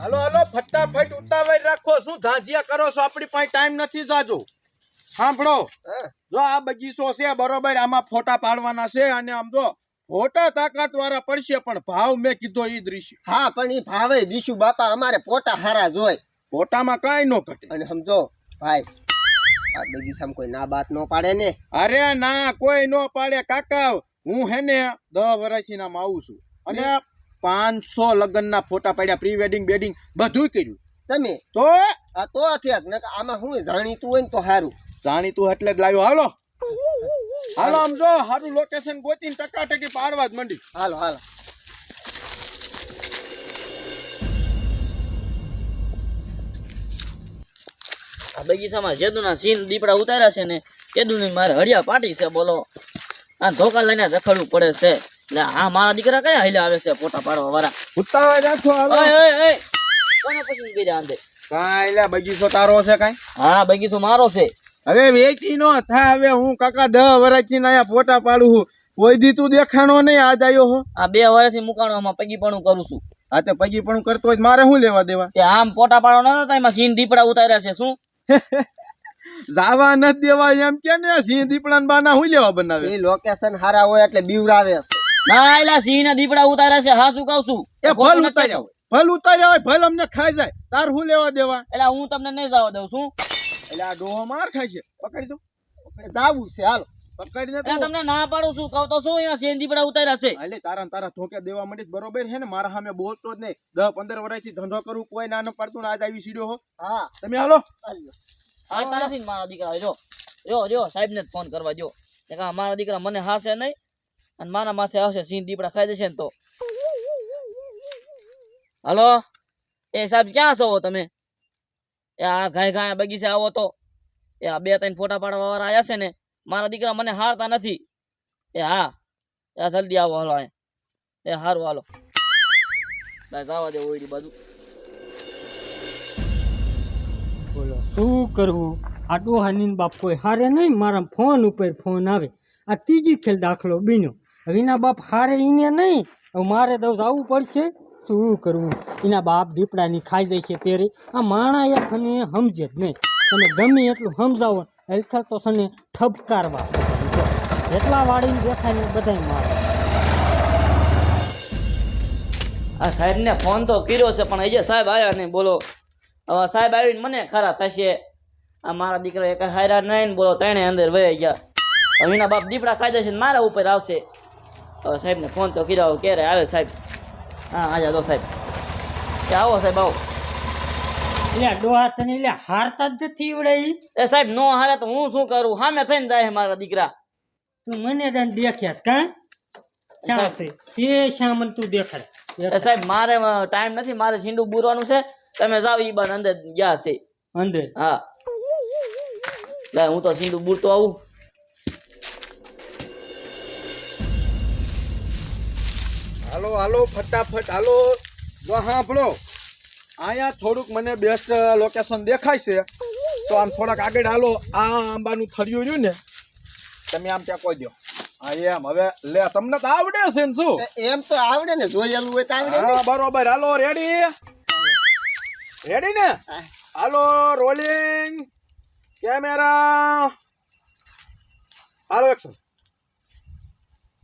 હાલો હાલો ફટાફટ ઉતાવળ રાખો. શું ધાજિયા કરો છો? આપણી પાસે ટાઈમ નથી જાજો. સાંભળો. જો આ બગીચો છે બરોબર આમાં ફોટા પાડવાના છે અને આમ જો ફોટા તાકાત વાળા પડશે પણ ભાવ મેં કીધો એ દૃશ્ય હા પણ એ ભાવે દીશું બાપા અમારે ફોટા હારા જોય ફોટામાં કાંઈ ન ઘટે. અને સમજો ભાઈ આ બગીચામાં કોઈ ના બાત નો પાડે ને. અરે ના કોઈ ન પાડે. કાકા હું હે ને દસ વર્ષથી નામ આવું છું. અને પાંચસો લગ્નના ફોટા પાડ્યા પ્રી વેડિંગ બેડિંગ બધું કર્યું. તમે? તો? આ તો ને આમાં હું જાણીતું હોય ને તો સારું જાણીતું એટલે જ લાવ્યો. હાલો. હાલો આમ જો સારું લોકેશન ગોતીને ટકાટકી પાડવા જ મંડી. હાલો હાલો. આ બગીચામાં જેદુના સીન દીપડા ઉતાર્યા છે ને કેદુની મારે હળિયા પાટી છે બોલો. આ ધોકા લઈને રખડવું પડે છે. એટલે આ મારા દીકરા કયા હાલ્યા આવે છે પોતા પાડવા વાળા? હોય રાખો હાલો. ઓય ઓય ઓય. કોને પસંદ કર્યા આંધે? કાઈ લે બગીચો તારો છે કાઈ? હા બગીચો મારો છે. હવે વેચી નો થાય હવે હું કાકા દ વર્ષથી અહીંયા પોટા પાડું છું. કોઈ દી તું દેખાણો નહીં આજ આવ્યો હો. આ બે વર્ષથી મુકાણોમાં પગીપણું કરું છું. આ તે પગી પણ કરતો હોય મારે શું લેવા દેવા? તે આમ પોટા પાડવા નતા એમાં સીન દીપડા ઉતાર્યા છે શું? જાવા નથી દેવા એમ કે ને સિંહ દીપડા બાના શું લેવા બનાવે? એ લોકેશન હારા હોય એટલે બીવરાવે છે. ના એલા સિંહ ના દીપડા ઉતાર્યા છે હા શું કહું છું? એ ફલ ઉતાર્યા હોય ફલ ઉતાર્યા હોય ફલ અમને ખાઈ જાય તાર શું લેવા દેવા? એટલે હું તમને નહીં જવા દઉં છું એટલે આ ડોહો માર ખાય છે પકડી દો જાવું છે હાલો પકડી દે તમને ના પાડું છું કહું તો શું અહીંયા સીન દીપડા ઉતાર્યા છે? એટલે તારા તારા ધોકે દેવા માંડી બરોબર છે ને? મારા સામે બોલતો જ નહીં. દસ પંદર વર્ષથી ધંધો કરું કોઈ ના ન પડતું આજ આવી સીડ્યો હો. હા. તમે હાલો. હા તારાથી મારા દીકરા જો જો જો સાહેબ ને ફોન કરવા જો. કે મારા દીકરા મને હાશે નહીં અને મારા માથે આવશે, સિંહ દીપડા ખાઈ દેશે ને તો. હલો? એ સાહેબ ક્યાં છો તમે? એ આ ગાય ગાય બગીચે આવો તો. એ આ બે ત્રણ ફોટા પાડવા વાળા આવ્યા છે ને, મારા દીકરા મને હારતા નથી. એ હા, એ જલ્દી આવો, હાલો એ સારું હાલો. જવા દે ઓયડી બાજુ. બોલો, શું કરવું? આ હાનીન બાપ કોઈ હારે નહીં, મારા ફોન ઉપર ફોન આવે. આ ત્રીજી ખેલ દાખલો બીનો હવે બાપ હારે એને નહીં. મારે તો આવવું પડશે. શું કરવું? એના બાપ દીપડાની ખાઈ જાય છે ત્યારે. આ માણા એ તને સમજે જ નહીં. તમે ગમે એટલું સમજાવો હેલ્થર તો સને ઠપકારવા એટલા વાળીને દેખાય ને બધાય મારે. આ સાહેબને ફોન તો કર્યો છે, પણ હજી સાહેબ આવ્યા નહીં. બોલો, હવે સાહેબ આવીને મને ખરા થશે. આ મારા દીકરા એક હાયરા નહીં બોલો તેણે અંદર વહી ગયા. હવે બાપ દીપડા ખાઈ જશે મારા ઉપર આવશે. સાહેબને ફોન તો કર્યો. ક્યારે આવે સાહેબ? હા આજા દો સાહેબ. કે આવો સાહેબ આવો. એટલે ડોહા તને એટલે હારતા જ નથી ઉડાઈ ઈ. એ સાહેબ નો હારે તો હું શું કરું? સામે થઈને જાય મારા દીકરા. તું મને તને દેખ્યાસ કા? શા છે? છે શામન તું દેખાડ. એ સાહેબ મારે ટાઈમ નથી. મારે છીંડું બુરવાનું છે. તમે જાઓ ઈ બાન અંદર ગયા છે. અંદર? હા. લે હું તો છીંડું બુરતો આવું. હાલો હાલો ફટાફટ હાલો. સાંભળો અહીંયા થોડુંક મને બેસ્ટ લોકેશન દેખાય છે. તો આમ થોડાક આગળ હાલો. આ આંબાનું થળિયું રહ્યું ને તમે આમ ત્યાં કહી હા એમ. હવે લે તમને તો આવડે છે ને શું? એમ તો આવડે ને જોયેલું હોય તો આવડે હા બરોબર. હાલો રેડી રેડી ને? હાલો રોલિંગ કેમેરા હાલો એક્શન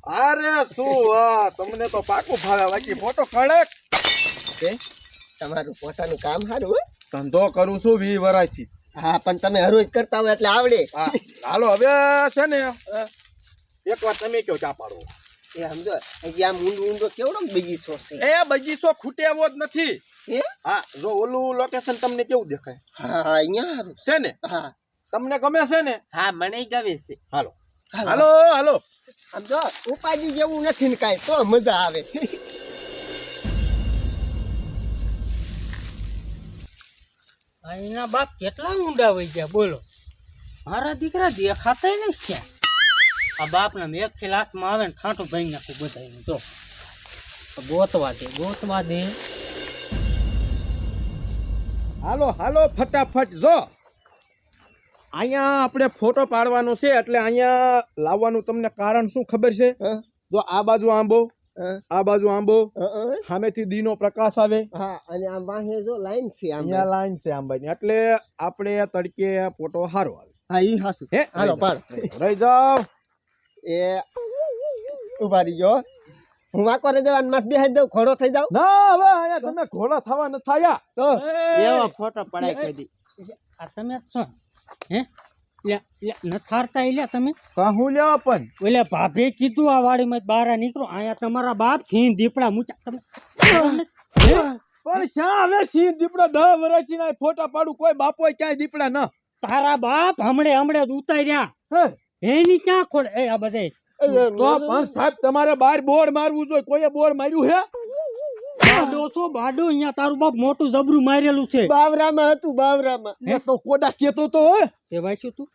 અરે શું વાહ તમને તો પાકું ભાવે. બાકી ફોટો કડક કે તમારું પોતાનું કામ સારું હોય ધંધો કરું છું વી વરાયથી. હા પણ તમે હરોજ કરતા હોય એટલે આવડે. હા. હાલો હવે છે ને એક વાર તમે કયો ચા પાડો. એ સમજો અહીંયા આમ ઊંડો ઊંડો કેવડો બગીચો છે? એ બગીચો ખૂટેવો જ નથી. હે? હા જો ઓલું લોકેશન તમને કેવું દેખાય? હા હા અહીંયા હારું છે ને? હા. તમને ગમે છે ને? હા મને ગમે છે. હાલો. હાલો હાલો. સમજો ઉપાધિ જેવું નથી ને કાંઈ તો મજા આવે. એના બાપ કેટલા ઊંડા વહી ગયા બોલો. મારા દીકરા દેખાતા નહીં ક્યાં આ બાપના મેં એકથી લાખમાં આવે ને ઠાંઠું ભાઈ નાખું બધા તો ગોતવા દે ગોતવા દે. હાલો હાલો ફટાફટ જો. અહીંયા આપણે ફોટો પાડવાનો છે એટલે અહીંયા લાવવાનું તમને કારણ શું ખબર છે? હા? જો આ બાજુ આંબો હા, આ બાજુ આંબો. સામેથી દીનો પ્રકાશ આવે. હા અને આમ વાહે જો લાઈન છે આમ અહીંયા લાઈન છે આંબાની એટલે આપણે તડકે ફોટો સારો આવે. હા ઈ હાસુ. હે? હાલો. પાડ. રહી જાવ એ ઊભા રહી ગયો હું વાંકો રે જવાન માસ બેહાઈ દઉં ઘોડો થઈ જાવ ના હવે અહીંયા તમે ઘોડા થવા ન થયા. તો એવો ફોટો પડાય કદી આ તમે જ છો. હે? નથારતા લે તમે? કહું લેવા પણ? ઓલે ભાભે કીધું આ વાડીમાં બહાર નીકળો. અહીંયા તમારા બાપ સિંહ દીપડા મૂચા તમે પણ શા હવે સિંહ દીપડા દહ વર્ષથી ના ફોટા પાડું? કોઈ બાપો ક્યાંય દીપડા ન. તારા બાપ હમણે હમણે જ ઉતાર્યા. એની ક્યાં ખોડ એ આ બધે તો પણ સાહેબ તમારે બહાર બોર મારવું જોઈએ. કોઈએ બોર માર્યું હે? બાડો છો બાડો અહીંયા તારું બાપ મોટું જબરું મારેલું છે. બાવરામાં હતું બાવરામાં. એ તો કોડા કેતો તો હે. તે વાંચ્યું તું?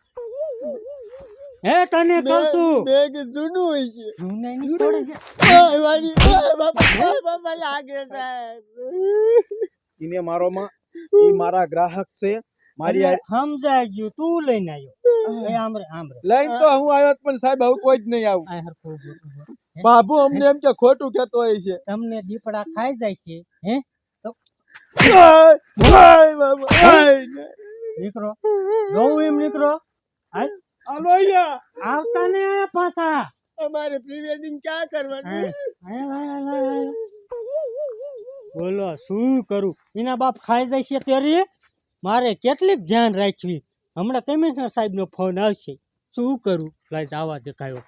હે તને કહું છું. બેગ જૂનું હોય છે. જૂનાની ખોડે છે. ઓય વાલી, ઓય બાપા ઓય બાપા લાગે સાહેબ. ઈને મારો માં ઈ મારા ગ્રાહક છે. મારી સમજાય ગયું તું લઈને આવ્યો. આમરે આમરે લઈને તો હું આવ્યો પણ સાહેબ હવે કોઈ જ નહીં આવું. બાબુ અમને એમ કે ખોટું કેતો હોય છે. તમને દીપડા ખાઈ જાય છે હે. નીકળો. જોવું એમ નીકળો. હાલ. અહીંયા. આવતા ને પાછા. અમારે પ્રી વેડિંગ ક્યાં કરવાનું. બોલો શું કરું? એના બાપ ખાઈ જાય છે ત્યારે? મારે કેટલીક ધ્યાન રાખવી. હમણાં કમિશનર સાહેબનો ફોન આવશે. શું કરું? લાઈ આવા દેખાયો